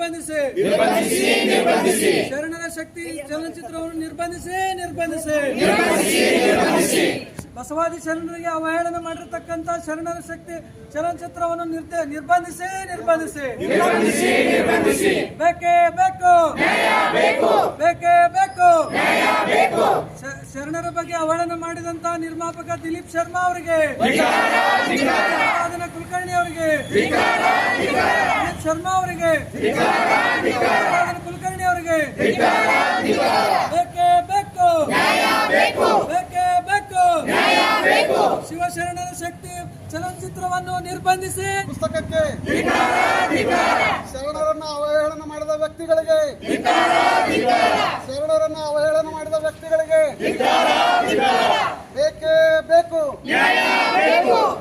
ನಿರ್ಬಂಧಿಸಿ. ಶರಣರ ಶಕ್ತಿ ಚಲನಚಿತ್ರವನ್ನು ನಿರ್ಬಂಧಿಸಿ ನಿರ್ಬಂಧಿಸಿ. ಬಸವಾದಿ ಶರಣರಿಗೆ ಅವಹೇಳನ ಮಾಡಿರ್ತಕ್ಕಂಥ ಶರಣರ ಶಕ್ತಿ ಚಲನಚಿತ್ರವನ್ನು ನಿರ್ಬಂಧಿಸಿ ನಿರ್ಬಂಧಿಸಿ. ಬೇಕೇ ಬೇಕು. ಬೇಕೇ. ಬೇಕು ಶರಣರ ಬಗ್ಗೆ ಅವಹೇಳನ ಮಾಡಿದಂತ ನಿರ್ಮಾಪಕ ದಿಲೀಪ್ ಶರ್ಮಾ ಅವರಿಗೆ. ಕುಲಕರ್ಣಿ ಅವರಿಗೆ. ಶರ್ಮಾ ಅವರಿಗೆ. ಕುಲಕರ್ಣಿ ಅವರಿಗೆ. ಬೇಕೇ ಬೇಕು. ಬೇಕೇ ಬೇಕು. ಶಿವಶರಣರ ಶಕ್ತಿ ಚಲನಚಿತ್ರವನ್ನು ನಿರ್ಬಂಧಿಸಿ. ಪುಸ್ತಕಕ್ಕೆ. ಶರಣರನ್ನ ಅವಹೇಳನ ಮಾಡಿದ ವ್ಯಕ್ತಿಗಳಿಗೆ ಶರಣರನ್ನ ಅವಹೇಳನ ಮಾಡಿದ ವ್ಯಕ್ತಿಗಳಿಗೆ ಬೇಕೇ ಬೇಕು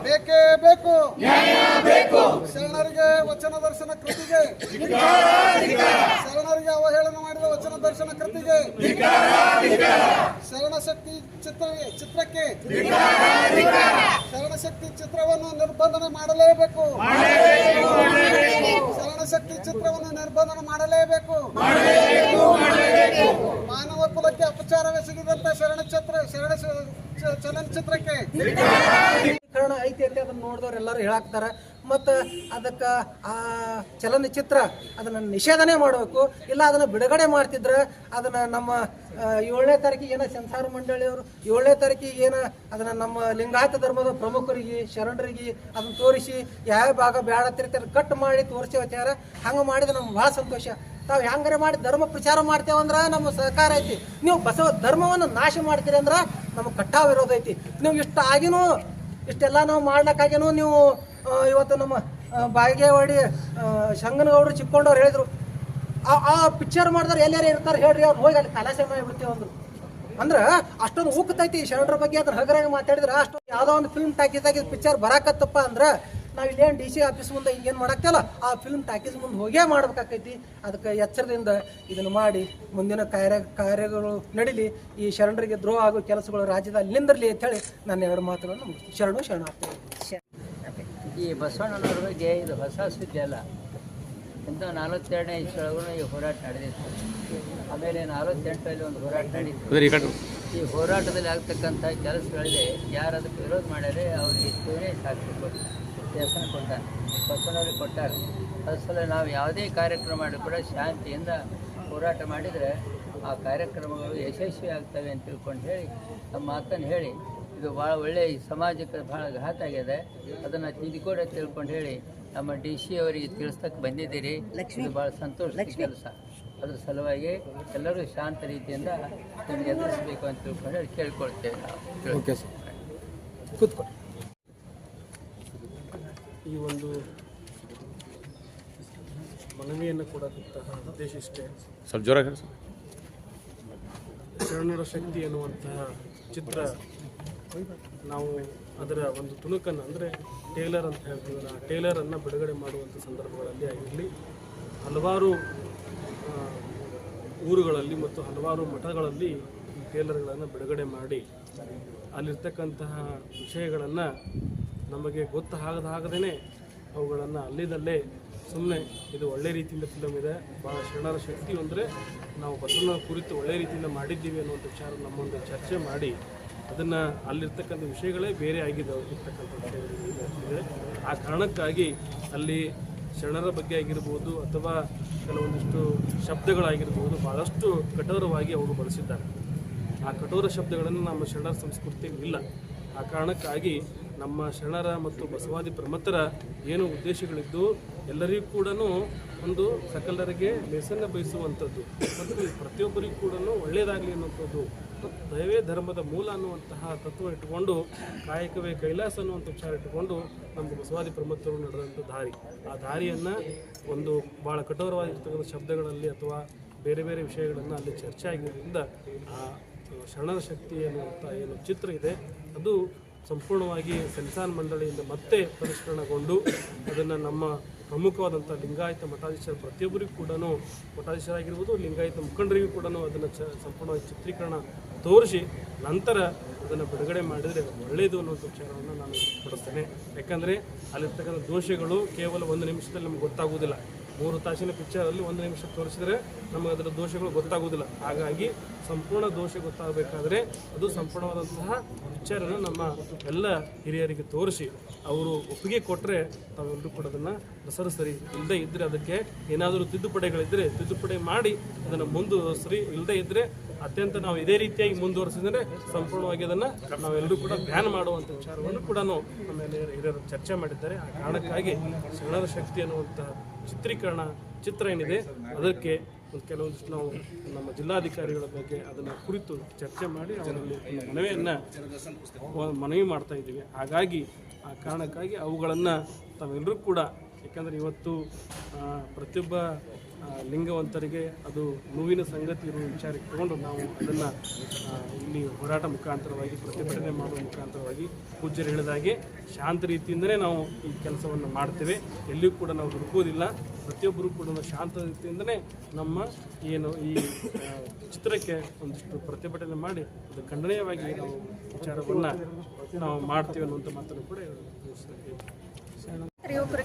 ಬೇಕೇ ಬೇಕು ಶರಣರಿಗೆ ವಚನ ದರ್ಶನ ಕೃತಿಗೆ ಶರಣರಿಗೆ ಅವಹೇಳನ ಮಾಡಿದ ವಚನ ದರ್ಶನ ಕೃತಿಗೆ. ಶರಣ ಶಕ್ತಿ ಚಿತ್ರ ಚಿತ್ರಕ್ಕೆ. ಶರಣ ಶಕ್ತಿ ಚಿತ್ರವನ್ನು ನಿರ್ಬಂಧನ ಮಾಡಲೇಬೇಕು. ಶರಣ ಶಕ್ತಿ ಚಿತ್ರವನ್ನು ನಿರ್ಬಂಧನ ಮಾಡಲೇಬೇಕು. ಮಾನವ ಕುಲಕ್ಕೆ ಅಪಚಾರವೆಸಗಿದಂತ ಶರಣ ಚಿತ್ರ ಶರಣ ಚಲನಚಿತ್ರಕ್ಕೆ ಐತಿ ಅಂತ ಅದನ್ನ ನೋಡಿದವ್ರು ಎಲ್ಲರೂ ಹೇಳಾಕ್ತಾರ. ಮತ್ತು ಅದಕ್ಕೆ ಆ ಚಲನಚಿತ್ರ ಅದನ್ನು ನಿಷೇಧನೆ ಮಾಡಬೇಕು, ಇಲ್ಲ ಅದನ್ನು ಬಿಡುಗಡೆ ಮಾಡ್ತಿದ್ರೆ ಅದನ್ನು ನಮ್ಮ ಏಳನೇ ತಾರೀಕಿಗೆ ಏನೋ ಸಂಸಾರ ಮಂಡಳಿಯವರು ಏಳನೇ ತಾರೀಕಿಗೆ ಏನೋ ಅದನ್ನು ನಮ್ಮ ಲಿಂಗಾಯತ ಧರ್ಮದ ಪ್ರಮುಖರಿಗೆ, ಶರಣರಿಗೆ ಅದನ್ನು ತೋರಿಸಿ ಯಾವ ಭಾಗ ಬೇಡ ತಿರ್ತಾರೆ ಕಟ್ ಮಾಡಿ ತೋರಿಸಿ ವಿಚಾರ ಹಂಗೆ ಮಾಡಿದ್ರೆ ನಮ್ಗೆ ಭಾಳ ಸಂತೋಷ. ತಾವು ಹೆಂಗಾರೆ ಮಾಡಿ ಧರ್ಮ ಪ್ರಚಾರ ಮಾಡ್ತೇವಂದ್ರೆ ನಮ್ಮ ಸಹಕಾರ ಐತಿ. ನೀವು ಬಸವ ಧರ್ಮವನ್ನು ನಾಶ ಮಾಡ್ತೀರಿ ಅಂದ್ರೆ ನಮಗೆ ಕಟ್ಟಾ ವಿರೋಧ ನೀವು ಇಷ್ಟು ಆಗಿನೂ, ಇಷ್ಟೆಲ್ಲ ನಾವು ಮಾಡ್ಲಿಕ್ಕಾಗಿನೂ ನೀವು ಇವತ್ತು ನಮ್ಮ ಬಾಗೇವಾಡಿ ಶಂಗನಗೌಡರು, ಚಿಕ್ಕೊಂಡವ್ರು ಹೇಳಿದ್ರು. ಆ ಆ ಪಿಕ್ಚರ್ ಮಾಡಿದ್ರೆ ಎಲ್ಲಾರು ಇರ್ತಾರೆ ಹೇಳ್ರಿ, ಅವ್ರು ಹೋಗಿ ಅಲ್ಲಿ ಕಲಾಸೆ ಮಾಡಿಬಿಡ್ತೀವಿ ಅಂದರು ಅಂದ್ರೆ ಅಷ್ಟೊಂದು ಉಕ್ಕತೈತಿ ಶರಣರ ಬಗ್ಗೆ, ಅದ್ರ ಹಗರಾಗಿ ಮಾತಾಡಿದ್ರೆ ಅಷ್ಟೊಂದು ಯಾವುದೋ ಒಂದು ಫಿಲ್ಮ್ ಟಾಕೀಸ್ ಆಗಿ ಪಿಕ್ಚರ್ ಬರಾಕತ್ತಪ್ಪ ಅಂದ್ರೆ ನಾವು ಇಲ್ಲೇನು ಡಿ ಸಿ ಆಫೀಸ್ ಮುಂದೆ ಹಿಂಗೇನು ಮಾಡಾಕ್ತಲ್ಲ ಆ ಫಿಲ್ಮ್ ಟಾಕೀಸ್ ಮುಂದೆ ಹೋಗೇ ಮಾಡ್ಬೇಕಾಕೈತಿ. ಅದಕ್ಕೆ ಎಚ್ಚರದಿಂದ ಇದನ್ನು ಮಾಡಿ, ಮುಂದಿನ ಕಾರ್ಯ, ಕಾರ್ಯಗಳು ನಡೀಲಿ, ಈ ಶರಣರಿಗೆ ದ್ರೋಹ ಆಗೋ ಕೆಲಸಗಳು ರಾಜ್ಯದಲ್ಲಿ ಅಂತ ಹೇಳಿ ನಾನು ಎರಡು ಮಾತುಗಳನ್ನು ಶರಣು, ಶರಣಾರ್ಥಿ. ಈ ಬಸವಣ್ಣನವ್ರ ಬಗ್ಗೆ ಇದು ಹೊಸ ಸುದ್ದಿ ಅಲ್ಲ. ಇಂಥ ನಲವತ್ತೆರಡನೇ ಇಸ್ರೊಳಗೂ ಈ ಹೋರಾಟ ನಡೆದಿತ್ತು. ಆಮೇಲೆ ನಲವತ್ತೆಂಟರಲ್ಲಿ ಒಂದು ಹೋರಾಟ ನಡೀತು ಈ ಹೋರಾಟದಲ್ಲಿ ಆಗ್ತಕ್ಕಂಥ ಕೆಲಸಗಳಿದೆ ಯಾರು ಅದಕ್ಕೆ ವಿರೋಧ ಮಾಡಿದರೆ ಅವ್ರಿಗೆ ಇಷ್ಟೇ ಸಾಕ್ಷಿ ಕೊಟ್ಟು ಶಾಸನ ಕೊಟ್ಟಾನೆ. ಬಸವಣ್ಣವ್ರಿಗೆ ಕೊಟ್ಟಾರೆ. ಅದ್ರ ಸಲ ನಾವು ಯಾವುದೇ ಕಾರ್ಯಕ್ರಮ ಮಾಡಿ ಕೂಡ ಶಾಂತಿಯಿಂದ ಹೋರಾಟ ಮಾಡಿದರೆ ಆ ಕಾರ್ಯಕ್ರಮಗಳು ಯಶಸ್ವಿ ಆಗ್ತವೆ ಅಂತ ತಿಳ್ಕೊಂಡು ಹೇಳಿ ನಮ್ಮ ಮಾತನ್ನು ಹೇಳಿ ಇದು ಭಾಳ ಒಳ್ಳೆಯ ಈ ಸಮಾಜಕ್ಕೆ ಭಾಳ ಘಾತ ಆಗಿದೆ. ಅದನ್ನು ತಿದ್ದುಕೊಡ ತಿಳ್ಕೊಂಡು ಹೇಳಿ. ನಮ್ಮ ಡಿ ಸಿ ಅವರಿಗೆ ತಿಳಿಸ್ತಕ್ಕೆ ಬಂದಿದ್ದೀರಿ. ಇದು ಭಾಳ ಸಂತೋಷದ ಕೆಲಸ. ಅದ್ರ ಸಲುವಾಗಿ ಎಲ್ಲರೂ ಶಾಂತ ರೀತಿಯಿಂದ ನಿಮ್ಗೆ ಎದುರಿಸಬೇಕು ಅಂತ ತಿಳ್ಕೊಂಡು ಹೇಳಿ ಕೇಳ್ಕೊಳ್ತೇವೆ ನಾವು. Okay sir. ಕೂತ್ಕೊಳ್ಳಿ. ಈ ಒಂದು ಮನವಿಯನ್ನು ಕೊಡತಕ್ಕಂತಹ ಉದ್ದೇಶ ಇಷ್ಟೇ. ಸ್ವಲ್ಪ ಜೋರಾಗಿ ಸರ್. ಶರಣರ ಶಕ್ತಿ ಎನ್ನುವಂತಹ ಚಿತ್ರ ನಾವು ಅದರ ಒಂದು ತುಣುಕನ್ನು ಅಂದರೆ ಟೇಲರ್ ಅಂತ ಹೇಳ್ತೀವಿ ಆ ಟೇಲರನ್ನು ಬಿಡುಗಡೆ ಮಾಡುವಂಥ ಸಂದರ್ಭಗಳಲ್ಲಿ ಆಗಿರಲಿ, ಹಲವಾರು ಊರುಗಳಲ್ಲಿ ಮತ್ತು ಹಲವಾರು ಮಠಗಳಲ್ಲಿ ಈ ಟೇಲರ್ಗಳನ್ನು ಬಿಡುಗಡೆ ಮಾಡಿ, ಅಲ್ಲಿರ್ತಕ್ಕಂತಹ ವಿಷಯಗಳನ್ನು ನಮಗೆ ಗೊತ್ತಾಗದಾಗದೇ ಅವುಗಳನ್ನು ಅಲ್ಲಿದಲ್ಲೇ ಸುಮ್ಮನೆ ಇದು ಒಳ್ಳೆ ರೀತಿಯಿಂದ ಫಿಲಮ್ ಇದೆ. ಭಾಳ ಶರಣರ ಶಕ್ತಿ ಅಂದರೆ ನಾವು ಬಸವನ ಕುರಿತು ಒಳ್ಳೆ ರೀತಿಯಿಂದ ಮಾಡಿದ್ದೀವಿ ಅನ್ನುವಂಥ ವಿಚಾರ ನಮ್ಮೊಂದು ಚರ್ಚೆ ಮಾಡಿ ಅದನ್ನು ಅಲ್ಲಿರ್ತಕ್ಕಂಥ ವಿಷಯಗಳೇ ಬೇರೆ ಆಗಿದೆ ಇರ್ತಕ್ಕಂಥ ವಿಷಯಗಳಿದೆ ಆ ಕಾರಣಕ್ಕಾಗಿ ಅಲ್ಲಿ ಶರಣರ ಬಗ್ಗೆ ಆಗಿರ್ಬೋದು ಅಥವಾ ಕೆಲವೊಂದಿಷ್ಟು ಶಬ್ದಗಳಾಗಿರ್ಬೋದು ಭಾಳಷ್ಟು ಕಠೋರವಾಗಿ ಅವರು ಬಳಸಿದ್ದಾರೆ. ಆ ಕಠೋರ ಶಬ್ದಗಳನ್ನು ನಮ್ಮ ಶರಣರ ಸಂಸ್ಕೃತಿಯಲ್ಲಿ ಇಲ್ಲ. ಆ ಕಾರಣಕ್ಕಾಗಿ ನಮ್ಮ ಶರಣರ ಮತ್ತು ಬಸವಾದಿ ಪ್ರಮತ್ತರ ಏನು ಉದ್ದೇಶಗಳಿದ್ದು, ಎಲ್ಲರಿಗೂ ಕೂಡ ಒಂದು ಸಕಲರಿಗೆ ಲೇಸನ್ನು ಬಯಸುವಂಥದ್ದು ಮತ್ತು ಪ್ರತಿಯೊಬ್ಬರಿಗೂ ಕೂಡ ಒಳ್ಳೆಯದಾಗಲಿ ಅನ್ನುವಂಥದ್ದು. ದಯವೇ ಧರ್ಮದ ಮೂಲ ಅನ್ನುವಂತಹ ತತ್ವ ಇಟ್ಟುಕೊಂಡು, ಕಾಯಕವೇ ಕೈಲಾಸ ಅನ್ನುವಂಥ ವಿಚಾರ ಇಟ್ಟುಕೊಂಡು ನಮ್ಮ ಬಸವಾದಿ ಪ್ರಮತ್ತರು ನಡೆದಂಥ ದಾರಿ. ಆ ದಾರಿಯನ್ನು ಒಂದು ಭಾಳ ಕಠೋರವಾಗಿರ್ತಕ್ಕಂಥ ಶಬ್ದಗಳಲ್ಲಿ ಅಥವಾ ಬೇರೆ ಬೇರೆ ವಿಷಯಗಳನ್ನು ಅಲ್ಲಿ ಚರ್ಚೆ ಆಗಿರೋದ್ರಿಂದ ಆ ಶರಣರ ಶಕ್ತಿ ಅನ್ನುವಂಥ ಏನು ಚಿತ್ರ ಇದೆ, ಅದು ಸಂಪೂರ್ಣವಾಗಿ ಸೆನ್ಸಾರ್ ಮಂಡಳಿಯಿಂದ ಮತ್ತೆ ಪರಿಷ್ಕರಣಗೊಂಡು ಅದನ್ನು ನಮ್ಮ ಪ್ರಮುಖವಾದಂಥ ಲಿಂಗಾಯತ ಮಠಾಧೀಶರ ಪ್ರತಿಯೊಬ್ಬರಿಗೂ ಕೂಡ ಮಠಾಧೀಶರಾಗಿರ್ಬೋದು, ಲಿಂಗಾಯತ ಮುಖಂಡರಿಗೂ ಕೂಡ ಅದನ್ನು ಚ, ಸಂಪೂರ್ಣವಾಗಿ ಚಿತ್ರೀಕರಣ ತೋರಿಸಿ ನಂತರ ಅದನ್ನು ಬಿಡುಗಡೆ ಮಾಡಿದರೆ ಒಳ್ಳೆಯದು ಅನ್ನುವಂಥ ವಿಚಾರವನ್ನು ನಾನು ಕೊಡಿಸ್ತೇನೆ. ಯಾಕಂದರೆ ಅಲ್ಲಿರ್ತಕ್ಕಂಥ ದೋಷಗಳು ಕೇವಲ ಒಂದು ನಿಮಿಷದಲ್ಲಿ ನಮ್ಗೆ ಗೊತ್ತಾಗುವುದಿಲ್ಲ. ಮೂರು ತಾಸಿನ ಪಿಕ್ಚರಲ್ಲಿ ಒಂದು ನಿಮಿಷ ತೋರಿಸಿದರೆ ನಮಗೆ ಅದರ ದೋಷಗಳು ಗೊತ್ತಾಗೋದಿಲ್ಲ ಹಾಗಾಗಿ ಸಂಪೂರ್ಣ ದೋಷ ಗೊತ್ತಾಗಬೇಕಾದ್ರೆ ಅದು ಸಂಪೂರ್ಣವಾದಂತಹ ಪಿಕ್ಚರನ್ನು ನಮ್ಮ ಎಲ್ಲ ಹಿರಿಯರಿಗೆ ತೋರಿಸಿ ಅವರು ಒಪ್ಪಿಗೆ ಕೊಟ್ಟರೆ ತಾವೆಲ್ಲರೂ ಕೂಡ ಅದನ್ನು ಸರಿ ಇಲ್ಲದೆ ಇದ್ದರೆ ಅದಕ್ಕೆ ಏನಾದರೂ ತಿದ್ದುಪಡಿಗಳಿದ್ದರೆ ತಿದ್ದುಪಡಿ ಮಾಡಿ ಅದನ್ನು ಮುಂದುವರಿಸ್ರಿ. ಇಲ್ಲದೆ ಇದ್ದರೆ ಅತ್ಯಂತ ನಾವು ಇದೇ ರೀತಿಯಾಗಿ ಮುಂದುವರಿಸಿದರೆ ಸಂಪೂರ್ಣವಾಗಿ ಅದನ್ನು ನಾವೆಲ್ಲರೂ ಕೂಡ ಬ್ಯಾನ್ ಮಾಡುವಂಥ ವಿಚಾರವನ್ನು ಕೂಡ ನಮ್ಮ ಹಿರಿಯರು ಚರ್ಚೆ ಮಾಡಿದ್ದಾರೆ. ಆ ಕಾರಣಕ್ಕಾಗಿ ಶರಣರ ಶಕ್ತಿ ಅನ್ನುವಂಥ ಚಿತ್ರೀಕರಣ ಚಿತ್ರ ಏನಿದೆ, ಅದಕ್ಕೆ ಕೆಲವೊಂದಿಷ್ಟು ನಾವು ನಮ್ಮ ಜಿಲ್ಲಾಧಿಕಾರಿಗಳ ಬಗ್ಗೆ ಅದನ್ನು ಕುರಿತು ಚರ್ಚೆ ಮಾಡಿ ಅವರಲ್ಲಿ ಒಂದು ಮನವಿಯನ್ನು ಮನವಿ ಮಾಡ್ತಾ ಇದ್ದೀವಿ. ಹಾಗಾಗಿ ಆ ಕಾರಣಕ್ಕಾಗಿ ಅವುಗಳನ್ನು ತಾವೆಲ್ಲರೂ ಕೂಡ ಯಾಕಂದರೆ ಇವತ್ತು ಪ್ರತಿಯೊಬ್ಬ ಲಿಂಗವಂತರಿಗೆ ಅದು ನೋವಿನ ಸಂಗತಿ ಇರುವ ವಿಚಾರಕ್ಕೆ ತಗೊಂಡು ನಾವು ಅದನ್ನು ಇಲ್ಲಿ ಹೋರಾಟ ಮುಖಾಂತರವಾಗಿ ಪ್ರತಿಭಟನೆ ಮಾಡುವ ಮುಖಾಂತರವಾಗಿ ಪೂಜ್ಯರು ಹೇಳಿದಾಗೆ ಶಾಂತ ರೀತಿಯಿಂದಲೇ ನಾವು ಈ ಕೆಲಸವನ್ನು ಮಾಡ್ತೇವೆ ಎಲ್ಲಿಯೂ ಕೂಡ ನಾವು ಹುಡುಕೋದಿಲ್ಲ ಪ್ರತಿಯೊಬ್ಬರೂ ಕೂಡ ಶಾಂತ ರೀತಿಯಿಂದಲೇ ನಮ್ಮ ಏನು ಈ ಚಿತ್ರಕ್ಕೆ ಒಂದಿಷ್ಟು ಪ್ರತಿಭಟನೆ ಮಾಡಿ ಅದು ಖಂಡನೀಯವಾಗಿ ನಾವು ವಿಚಾರವನ್ನು ನಾವು ಮಾಡ್ತೀವಿ ಅನ್ನುವಂಥ ಮಾತನ್ನು ಕೂಡ ಯುವಕರು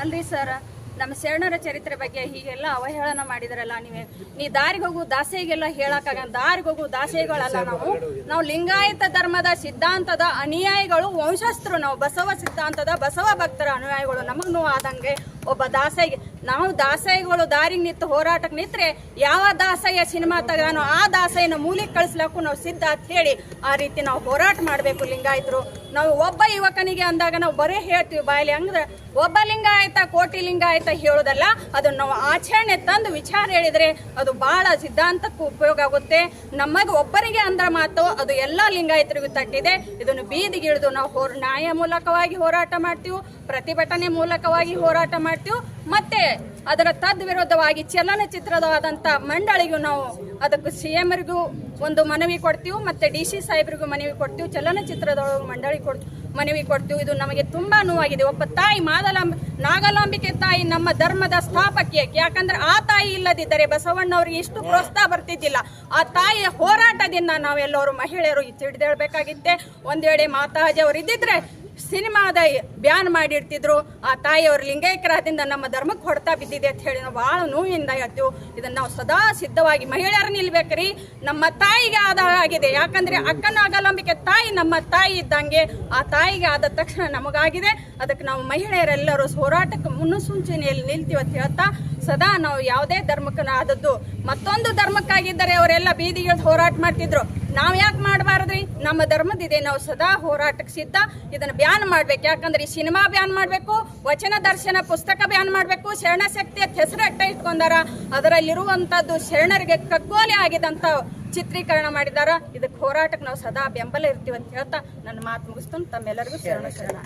ಅಲ್ರಿ ಸರ್ ನಮ್ಮ ಶರಣರ ಚರಿತ್ರೆ ಬಗ್ಗೆ ಹೀಗೆಲ್ಲ ಅವಹೇಳನ ಮಾಡಿದ್ರಲ್ಲ ನೀವೇ. ನೀ ದಾರಿಗೆ ಹೋಗು, ದಾಸೆಗೆಲ್ಲ ಹೇಳಕ್ಕಾಗ ದಾರಿಗೆ ಹೋಗು, ದಾಸೆಗಳಲ್ಲ ನಾವು. ನಾವು ಲಿಂಗಾಯತ ಧರ್ಮದ ಸಿದ್ಧಾಂತದ ಅನುಯಾಯಿಗಳು, ವಂಶಸ್ಥರು. ನಾವು ಬಸವ ಸಿದ್ಧಾಂತದ ಬಸವ ಭಕ್ತರ ಅನುಯಾಯಿಗಳು. ನಮಗ್ ಆದಂಗೆ ಒಬ್ಬ ದಾಸಯ್ಯ ನಾವು ದಾಸಾಯಿಗಳು ದಾರಿಗೆ ನಿಂತು ಹೋರಾಟಕ್ಕೆ ನಿಂತರೆ ಯಾವ ದಾಸಯ್ಯ ಸಿನಿಮಾ ತಗಾನೋ ಆ ದಾಸಯ್ಯನ ಮೂಲಿಗೆ ಕಳಿಸ್ಲಕ್ಕೂ ನಾವು ಸಿದ್ಧ ಅಂತ ಹೇಳಿ ಆ ರೀತಿ ನಾವು ಹೋರಾಟ ಮಾಡಬೇಕು ಲಿಂಗಾಯತರು. ನಾವು ಒಬ್ಬ ಯುವಕನಿಗೆ ಅಂದಾಗ ನಾವು ಬರೀ ಹೇಳ್ತೀವಿ ಬಾಯಲ್ಲಿ ಅಂದ್ರೆ ಒಬ್ಬ ಲಿಂಗಾಯತ ಕೋಟಿ ಲಿಂಗಾಯತ ಹೇಳೋದಲ್ಲ, ಅದನ್ನ ನಾವು ಆಚರಣೆ ತಂದು ವಿಚಾರ ಹೇಳಿದ್ರೆ ಅದು ಬಹಳ ಸಿದ್ಧಾಂತಕ್ಕೂ ಉಪಯೋಗ ಆಗುತ್ತೆ. ನಮಗೆ ಒಬ್ಬರಿಗೆ ಅಂದ್ರ ಮಾತು, ಅದು ಎಲ್ಲ ಲಿಂಗಾಯತರಿಗೂ ತಟ್ಟಿದೆ. ಇದನ್ನು ಬೀದಿಗಿಳಿದು ನಾವು ಹೋರ್ ನ್ಯಾಯ ಮೂಲಕವಾಗಿ ಹೋರಾಟ ಮಾಡ್ತೀವಿ, ಪ್ರತಿಭಟನೆ ಮೂಲಕವಾಗಿ ಹೋರಾಟ ಮಾಡ್ತೀವಿ ಮತ್ತೆ ಅದರ ತದ್ ವಿರೋಧವಾಗಿ ಚಲನಚಿತ್ರದಾದಂಥ ಮಂಡಳಿಗೂ ನಾವು ಅದಕ್ಕೆ ಸಿ ಎಮ್ರಿಗೂ ಒಂದು ಮನವಿ ಕೊಡ್ತೀವಿ, ಮತ್ತೆ ಡಿ ಸಿ ಸಾಹೇಬ್ರಿಗೂ ಮನವಿ ಕೊಡ್ತೀವಿ ಚಲನಚಿತ್ರದ ಮಂಡಳಿ ಕೊಡ್, ಮನವಿ ಕೊಡ್ತೀವಿ. ಇದು ನಮಗೆ ತುಂಬಾ ನೋವಾಗಿದೆ. ಒಬ್ಬ ತಾಯಿ ಮಾದಲಾಂಬ ನಾಗಲಾಂಬಿಕೆ ತಾಯಿ ನಮ್ಮ ಧರ್ಮದ ಸ್ಥಾಪಕಿ ಯಾಕಂದ್ರೆ ಆ ತಾಯಿ ಇಲ್ಲದಿದ್ದರೆ ಬಸವಣ್ಣವ್ರಿಗೆ ಇಷ್ಟು ಪ್ರೋತ್ಸಾಹ ಬರ್ತಿದ್ದಿಲ್ಲ. ಆ ತಾಯಿಯ ಹೋರಾಟದಿಂದ ನಾವೆಲ್ಲರೂ ಮಹಿಳೆಯರು ತಿಳಿದೇಳ್ಬೇಕಾಗಿತ್ತೆ ಒಂದು ವೇಳೆ ಮಾತಾಜಿ ಅವರು ಇದ್ದಿದ್ರೆ ಸಿನಿಮಾದ ಬ್ಯಾನ್ ಮಾಡಿರ್ತಿದ್ರು. ಆ ತಾಯಿಯವರು ಲಿಂಗೈಕ್ಯರಾದಿಂದ ನಮ್ಮ ಧರ್ಮಕ್ಕೆ ಹೊಡ್ತಾ ಬಿದ್ದಿದೆ ಅಂತ ಹೇಳಿ ನಾವು ಬಹಳ ನೋವಿನಿಂದ ಹೇಳ್ತೀವಿ. ಇದನ್ನು ನಾವು ಸದಾ ಸಿದ್ಧವಾಗಿ ಮಹಿಳೆಯರು ನಿಲ್ಬೇಕ್ರಿ. ನಮ್ಮ ತಾಯಿಗೆ ಆದ ಆಗಿದೆ ಯಾಕಂದ್ರೆ ಅಕ್ಕನಾಗಲಂಬಿಕೆ ತಾಯಿ ನಮ್ಮ ತಾಯಿ ಇದ್ದಂಗೆ ಆ ತಾಯಿಗೆ ಆದ ತಕ್ಷಣ ನಮಗಾಗಿದೆ. ಅದಕ್ಕೆ ನಾವು ಮಹಿಳೆಯರೆಲ್ಲರೂ ಹೋರಾಟಕ್ಕೆ ಮುನ್ನುಸೂಚನೆಯಲ್ಲಿ ನಿಲ್ತೀವಿ ಅಂತ ಹೇಳ್ತಾ ಸದಾ ನಾವು ಯಾವುದೇ ಧರ್ಮಕ್ಕನ ಆದದ್ದು ಮತ್ತೊಂದು ಧರ್ಮಕ್ಕಾಗಿದ್ದರೆ ಅವರೆಲ್ಲ ಬೀದಿಗಿಳಿದು ಹೋರಾಟ ಮಾಡ್ತಿದ್ರು. ನಾವ್ ಯಾಕೆ ಮಾಡಬಾರ್ದ್ರಿ? ನಮ್ಮ ಧರ್ಮದ ಇದೆ ನಾವು ಸದಾ ಹೋರಾಟಕ್ಕೆ ಸಿದ್ಧ. ಇದನ್ನ ಬ್ಯಾನ್ ಮಾಡ್ಬೇಕು. ಯಾಕಂದ್ರೆ ಈ ಸಿನಿಮಾ ಬ್ಯಾನ್ ಮಾಡ್ಬೇಕು ವಚನ ದರ್ಶನ ಪುಸ್ತಕ ಬ್ಯಾನ್ ಮಾಡ್ಬೇಕು ಶರಣ ಶಕ್ತಿಯ ಹೆಸರು ಅಟ್ಟ ಇಟ್ಕೊಂಡಾರ ಅದರಲ್ಲಿರುವಂತದ್ದು ಶರಣರಿಗೆ ಕಗ್ಗೋಲೆ ಆಗಿದಂತ ಚಿತ್ರೀಕರಣ ಮಾಡಿದಾರ. ಇದಕ್ಕೆ ಹೋರಾಟಕ್ಕೆ ನಾವು ಸದಾ ಬೆಂಬಲ ಇರ್ತೀವಿ ಅಂತ ಹೇಳ್ತಾ ನನ್ನ ಮಾತು ಮುಗಿಸ್ತು ತಮ್ಮೆಲ್ಲರಿಗೂ ಶರಣ ಶರಣ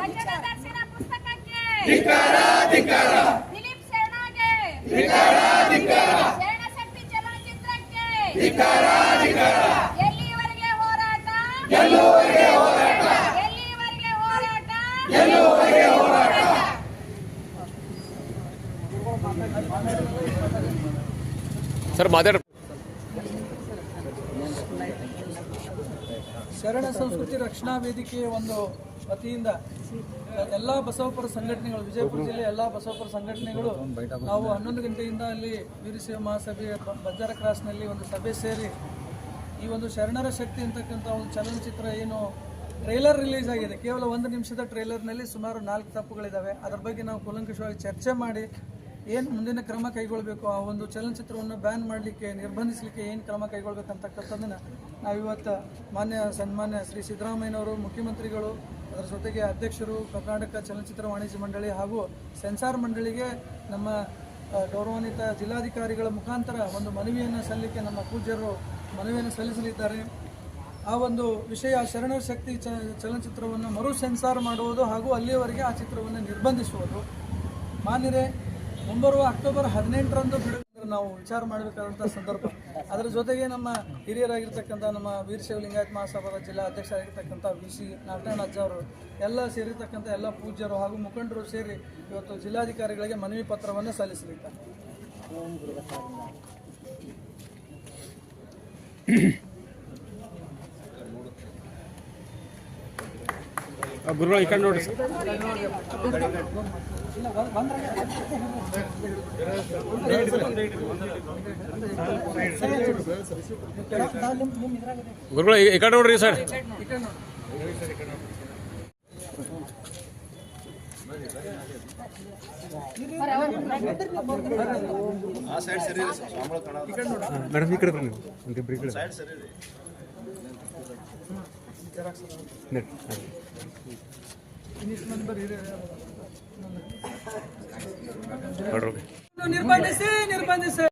ವಚನ ದರ್ಶನ ಪುಸ್ತಕಕ್ಕೆ! ದಿಲೀಪ್ ಶರಣಾಗೆ! ಶರಣ ಶಕ್ತಿ ಚಲನಚಿತ್ರಕ್ಕೆ! ಹೋರಾಟ. ಎಲ್ಲಿವರೆಗೆ ಹೋರಾಟ? ಸರ್ ಮಾತಾಡ ಶರಣ ಸಂಸ್ಕೃತಿ ರಕ್ಷಣಾ ವೇದಿಕೆಯ ಒಂದು ವತಿಯಿಂದ ಎಲ್ಲ ಬಸವಪುರ ಸಂಘಟನೆಗಳು ವಿಜಯಪುರ ಜಿಲ್ಲೆ ಎಲ್ಲ ಬಸವಪುರ ಸಂಘಟನೆಗಳು ನಾವು ಹನ್ನೊಂದು ಗಂಟೆಯಿಂದ ಅಲ್ಲಿ ವೀರಶೈವ ಮಹಾಸಭೆಯ ಬಜಾರ ಬಜ್ಜಾರ ಕ್ರಾಸ್ನಲ್ಲಿ ಒಂದು ಸಭೆ ಸೇರಿ ಈ ಒಂದು ಶರಣರ ಶಕ್ತಿ ಅಂತಕ್ಕಂಥ ಒಂದು ಚಲನಚಿತ್ರ ಏನು ಟ್ರೈಲರ್ ರಿಲೀಸ್ ಆಗಿದೆ. ಕೇವಲ ಒಂದು ನಿಮಿಷದ ಟ್ರೈಲರ್ನಲ್ಲಿ ಸುಮಾರು ನಾಲ್ಕು ತಪ್ಪುಗಳಿದ್ದಾವೆ ಅದರ ಬಗ್ಗೆ ನಾವು ಕೂಲಂಕಷವಾಗಿ ಚರ್ಚೆ ಮಾಡಿ ಏನು ಮುಂದಿನ ಕ್ರಮ ಕೈಗೊಳ್ಳಬೇಕು ಆ ಒಂದು ಚಲನಚಿತ್ರವನ್ನು ಬ್ಯಾನ್ ಮಾಡಲಿಕ್ಕೆ, ನಿರ್ಬಂಧಿಸಲಿಕ್ಕೆ ಏನು ಕ್ರಮ ಕೈಗೊಳ್ಬೇಕಂತಕ್ಕಂಥದ್ದನ್ನು ನಾವಿವತ್ತು ಮಾನ್ಯ, ಸನ್ಮಾನ್ಯ ಶ್ರೀ ಸಿದ್ದರಾಮಯ್ಯನವರು, ಮುಖ್ಯಮಂತ್ರಿಗಳು, ಅದರ ಜೊತೆಗೆ ಅಧ್ಯಕ್ಷರು, ಕರ್ನಾಟಕ ಚಲನಚಿತ್ರ ವಾಣಿಜ್ಯ ಮಂಡಳಿ ಹಾಗೂ ಸೆನ್ಸಾರ್ ಮಂಡಳಿಗೆ ನಮ್ಮ ಗೌರವಾನ್ವಿತ ಜಿಲ್ಲಾಧಿಕಾರಿಗಳ ಮುಖಾಂತರ ಒಂದು ಮನವಿಯನ್ನು ಸಲ್ಲಿಕೆ ನಮ್ಮ ಪೂಜ್ಯರು ಮನವಿಯನ್ನು ಸಲ್ಲಿಸಲಿದ್ದಾರೆ. ಆ ಒಂದು ವಿಷಯ ಶರಣ ಶಕ್ತಿ ಚ, ಚಲನಚಿತ್ರವನ್ನು ಮರು ಸೆನ್ಸಾರ್ ಮಾಡುವುದು ಹಾಗೂ ಅಲ್ಲಿಯವರೆಗೆ ಆ ಚಿತ್ರವನ್ನು ನಿರ್ಬಂಧಿಸುವುದು. ಮಾನ್ಯರೇ, ಮುಂಬರುವ ಅಕ್ಟೋಬರ್ ಹದಿನೆಂಟರಂದು ಬಿಡುಗಡೆ ನಾವು ವಿಚಾರ ಮಾಡಬೇಕಾದಂಥ ಸಂದರ್ಭ. ಅದರ ಜೊತೆಗೆ ನಮ್ಮ ಹಿರಿಯರಾಗಿರ್ತಕ್ಕಂಥ ನಮ್ಮ ವೀರಶೈವ ಲಿಂಗಾಯತ್ ಮಹಾಸಭಾದ ಜಿಲ್ಲಾ ಅಧ್ಯಕ್ಷರಾಗಿರ್ತಕ್ಕಂಥ ವಿ ಸಿ ನಾರಾಯಣ ಅವರು, ಎಲ್ಲ ಸೇರಿರ್ತಕ್ಕಂಥ ಎಲ್ಲ ಪೂಜ್ಯರು ಹಾಗೂ ಮುಖಂಡರು ಸೇರಿ ಇವತ್ತು ಜಿಲ್ಲಾಧಿಕಾರಿಗಳಿಗೆ ಮನವಿ ಪತ್ರವನ್ನು ಸಲ್ಲಿಸಲಿದ್ದಾರೆ. ಗುರುಗಳು ಈ ಕಡೆ ನೋಡ್ರಿ ಸರ್. ಈ ಕಡೆ ನೋಡ್ರಿ ಸರ್. ಮೇಡಮ್ ಈ ಕಡೆ ಬನ್ನಿ. ಕಡೆ ನಿರ್ಬಂಧಿಸಿ ನಿರ್ಬಂಧಿಸಿ.